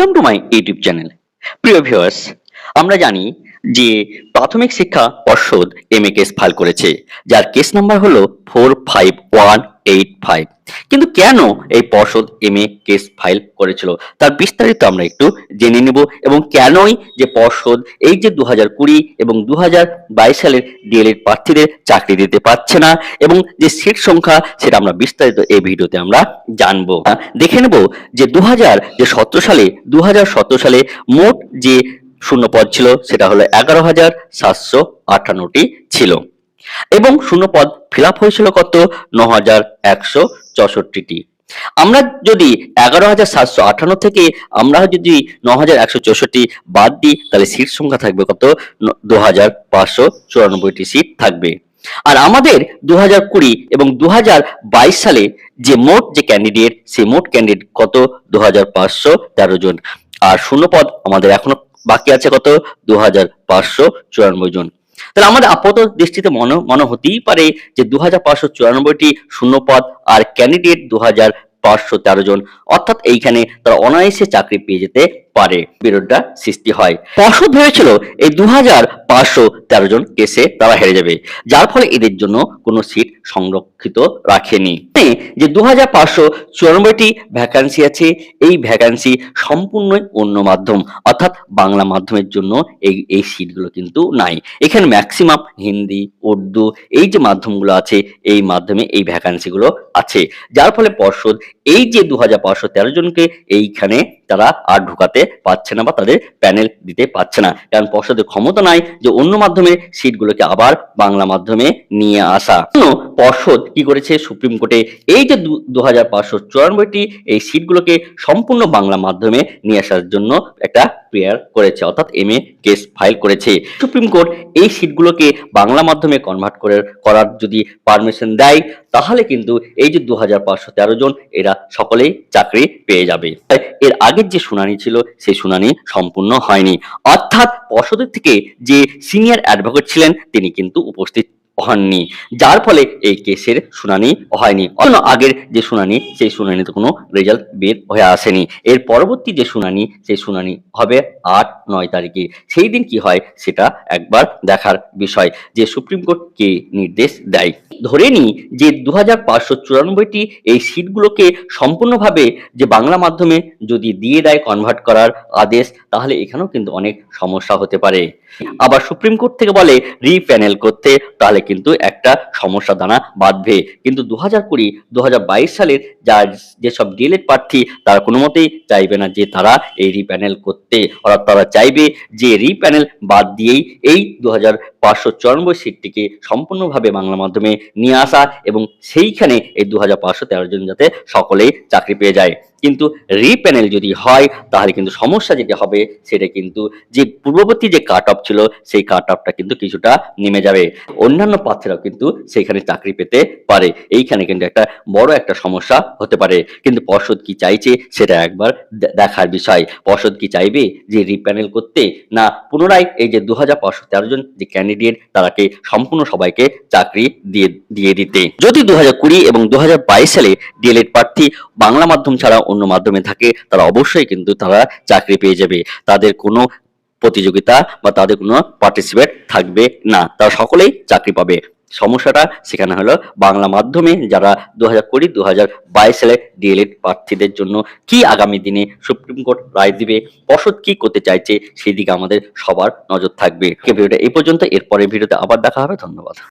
Welcome to my YouTube channel প্রিয় viewers আমরা জানি যে প্রাথমিক শিক্ষা পর্ষদ এম এ কেস ফাইল করেছে। যার কেস নাম্বার হলো four five one eight five কিন্তু কেন এই পর্ষদ এম এ কেস ফাইল করেছিল? তার বিস্তারিত আমরা একটু জেনে নেব এবং কেনই যে পর্ষদ এই যে দু কুড়ি এবং দু হাজার বাইশ সালের ডিএলএড প্রার্থীদের চাকরি দিতে পারছে না এবং যে সিট সংখ্যা সেটা আমরা বিস্তারিত এই ভিডিওতে আমরা জানব। দেখে নেব যে দু হাজার যে সতেরো সালে দু হাজার সতেরো সালে মোট যে শূন্য পদ ছিল সেটা হলো এগারো হাজার সাতশো আটান্নটি ছিল। এবং শূন্য পদ ফিল হয়েছিল কত? ন হাজার একশো চৌষট্টিটি। আমরা যদি এগারো হাজার সাতশো আটান্ন থেকে আমরা যদি ন হাজার একশো চৌষট্টি বাদ দিই, তাহলে সিট সংখ্যা থাকবে কত? দু হাজার পাঁচশো চুরানব্বইটি সিট থাকবে। আর আমাদের দু হাজার কুড়ি এবং দু হাজার বাইশ সালে যে মোট যে ক্যান্ডিডেট সেই মোট ক্যান্ডিডেট কত? দু হাজার পাঁচশো তেরো জন। আর শূন্য পদ আমাদের এখনও বাকি আছে কত? দু হাজার পাঁচশো চুরানব্বই জন। তাহলে আমাদের আপাত দৃষ্টিতে মনে মনে হতেই পারে যে দু হাজার পাঁচশো চুরানব্বইটি শূন্য পদ আর ক্যান্ডিডেট দু হাজার পাঁচশো তেরো জন। অর্থাৎ এইখানে তারা অনায়াসে চাকরি পেয়ে যেতে পারে বিরোধটা সৃষ্টি হয়। পর্ষদ ভেবেছিল এই দু হাজার পাঁচশো তেরো জন কেসে তারা হেরে যাবে, যার ফলে এদের জন্য কোনো সিট সংরক্ষিত রাখেনি। যে দু হাজার পাঁচশো চুরানব্বইটি ভ্যাকান্সি আছে, এই ভ্যাকান্সি সম্পূর্ণই অন্য মাধ্যম, অর্থাৎ বাংলা মাধ্যমের জন্য এই এই সিটগুলো কিন্তু নাই। এখানে ম্যাক্সিমাম হিন্দি, উর্দু, এই যে মাধ্যমগুলো আছে, এই মাধ্যমে এই ভ্যাকান্সিগুলো আছে। যার ফলে পর্ষদ এই যে দু হাজার পাঁচশো তেরো জনকে এইখানে তারা আর ঢুকাতে পারছে না বা তাদের প্যানেল দিতে পারছে না। কারণ পর্ষদের ক্ষমতা নাই যে অন্য মাধ্যমে সিটগুলোকে আবার বাংলা মাধ্যমে নিয়ে আসা। পর্ষদ কি করেছে সুপ্রিম কোর্টে? এই যে দু হাজার পাঁচশো চুরানব্বইটি এই সিটগুলোকে সম্পূর্ণ বাংলা মাধ্যমে নিয়ে আসার জন্য একটা প্রেয়ার করেছে, অর্থাৎ এম এ কেস ফাইল করেছে। সুপ্রিম কোর্ট এই সিটগুলোকে বাংলা মাধ্যমে কনভার্ট করে, করার যদি পারমিশন দেয়, তাহলে কিন্তু এই যে দু পাঁচশো তেরো জন, এরা সকলেই চাকরি পেয়ে যাবে। এর আগের যে শুনানি ছিল, সেই শুনানি সম্পূর্ণ হয়নি। অর্থাৎ পর্ষদের থেকে যে সিনিয়র অ্যাডভোকেট ছিলেন, তিনি কিন্তু উপস্থিত হননি। যার ফলে এই কেসের শুনানি হয়নি। অন্য আগের যে শুনানি, সেই শুনানিতে কোনো রেজাল্ট বের হয়ে আসেনি। এর পরবর্তী যে শুনানি, সেই শুনানি হবে আট, নয় তারিখে। সেই দিন কি হয়, সেটা একবার দেখার বিষয়। যে সুপ্রিম কোর্ট কে নির্দেশ দেয়। ধরে নি যে দু হাজার পাঁচশো চুরানব্বইটি এই সিটগুলোকে সম্পূর্ণভাবে যে বাংলা মাধ্যমে যদি দিয়ে দেয় কনভার্ট করার আদেশ, তাহলে এখানেও কিন্তু অনেক সমস্যা হতে পারে। আবার সুপ্রিম কোর্ট থেকে বলে রিপ্যানেল করতে। তাহলে কিন্তু একটা সমস্যা দানা বাঁধবে। কিন্তু দু হাজার কুড়ি দু হাজার বাইশ সালের যা যেসব ডিএলএড প্রার্থী, তারা কোনো মতেই চাইবে না যে তারা এই রিপ্যানেল করতে। অর্থাৎ তারা চাইবে যে রিপ্যানেল বাদ দিয়েই এই দু হাজার পাঁচশো চুরানব্বই সিটটিকে সম্পূর্ণভাবে বাংলা মাধ্যমে নিয়ে আসা এবং সেইখানে এই দু হাজার পাঁচশো তেরো জন যাতে সকলেই চাকরি পেয়ে যায়। কিন্তু রিপ্যানেল যদি হয়, তাহলে কিন্তু সমস্যা যেটা হবে, সেটা কিন্তু যে পূর্ববর্তী যে কাট অফ ছিল, সেই কাট অফটা কিন্তু কিছুটা নেমে যাবে। অন্যান্য প্রার্থীরাও কিন্তু সেইখানে চাকরি পেতে পারে। এইখানে কিন্তু একটা বড় একটা সমস্যা হতে পারে। কিন্তু পর্ষদ কি চাইছে, সেটা একবার দেখার বিষয়। পর্ষদ কি চাইবে যে রিপ্যানেল করতে, না পুনরায় এই যে দু হাজার পাঁচশো তেরো জন যে ক্যান্ডিডেট তারাকে সম্পূর্ণ সবাইকে চাকরি দিয়ে দিয়ে দিতে যদি দু হাজার কুড়ি এবং দু হাজার বাইশ সালে ডিএলএড প্রার্থী বাংলা মাধ্যম ছাড়া অন্য মাধ্যমে থাকে, তারা অবশ্যই কিন্তু তারা চাকরি পেয়ে যাবে। তাদের কোনো প্রতিযোগিতা বা তাদের কোনো পার্টিসিপেট থাকবে না। তারা সকলেই চাকরি পাবে। সমস্যাটা সেখানে হলো বাংলা মাধ্যমে যারা দু হাজার কুড়ি দু হাজার বাইশ সালে ডিএলএড প্রার্থীদের জন্য কি আগামী দিনে সুপ্রিম কোর্ট রায় দিবে, পর্ষদ কি করতে চাইছে, সেদিকে আমাদের সবার নজর থাকবে। ভিডিওটা এই পর্যন্ত এরপরে ভিডিওতে আবার দেখা হবে, ধন্যবাদ।